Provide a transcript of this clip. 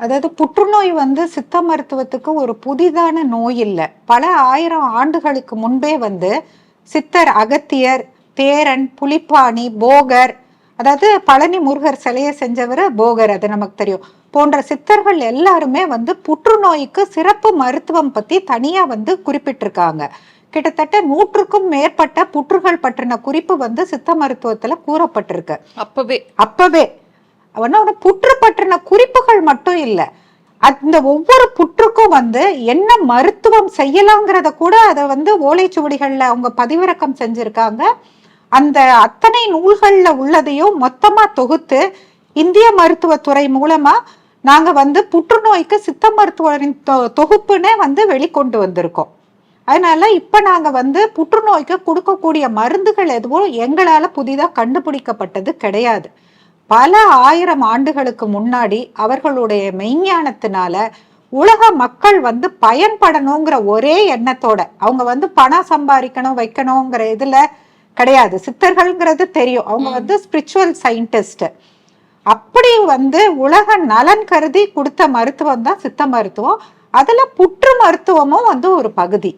அதாவது புற்றுநோய் வந்து சித்த மருத்துவத்துக்கு ஒரு புதிதான நோய் இல்லை. பல ஆயிரம் ஆண்டுகளுக்கு முன்பே வந்து சித்தர் அகத்தியர் தேரன் புலிப்பாணி போகர் அதாவது பழனி முருகர் சிலையை செஞ்சவர் போகர் அது நமக்கு தெரியும். போன்ற சித்தர்கள் எல்லாருமே வந்து புற்றுநோய்க்கு சிறப்பு மருத்துவம் பத்தி தனியா வந்து குறிப்பிட்டிருக்காங்க. கிட்டத்தட்ட நூற்றுக்கும் மேற்பட்ட புற்றுகள் பற்றின குறிப்பு வந்து சித்த மருத்துவத்துல கூறப்பட்டிருக்கு. அப்பவே. அப்பவே. அவனோட புற்று பற்றின குறிப்புகள் மட்டும் இல்லை. அந்த ஒவ்வொரு புற்றுக்கும் வந்து என்ன மருத்துவம் செய்யலாங்கிறத கூட அதை வந்து ஓலைச்சுவடிகளில் அவங்க பதிவிறக்கம் செஞ்சுருக்காங்க. அந்த அத்தனை நூல்களில் உள்ளதையும் மொத்தமாக தொகுத்து இந்திய மருத்துவத்துறை மூலமாக நாங்கள் வந்து புற்றுநோய்க்கு சித்த மருத்துவரின் தொ- தொகுப்புனே வந்து வெளிக்கொண்டு வந்திருக்கோம். அதனால இப்போ நாங்கள் வந்து புற்றுநோய்க்கு கொடுக்கக்கூடிய மருந்துகள் எதுவும் எங்களால் புதிதாக கண்டுபிடிக்கப்பட்டது கிடையாது. பல ஆயிரம் ஆண்டுகளுக்கு முன்னாடி அவர்களுடைய மெய்ஞானத்தினால உலக மக்கள் வந்து பயன்படணுங்கிற ஒரே எண்ணத்தோட அவங்க வந்து பணம் சம்பாதிக்கணும் வைக்கணுங்கிற இதுல கிடையாது. சித்தர்கள்ங்கிறது தெரியும். அவங்க வந்து ஸ்பிரிச்சுவல் சயின்டிஸ்ட் அப்படி வந்து உலக நலன் கருதி கொடுத்த மருத்துவம் தான் சித்த மருத்துவம். அதுல புற்று மருத்துவமும் வந்து ஒரு பகுதி.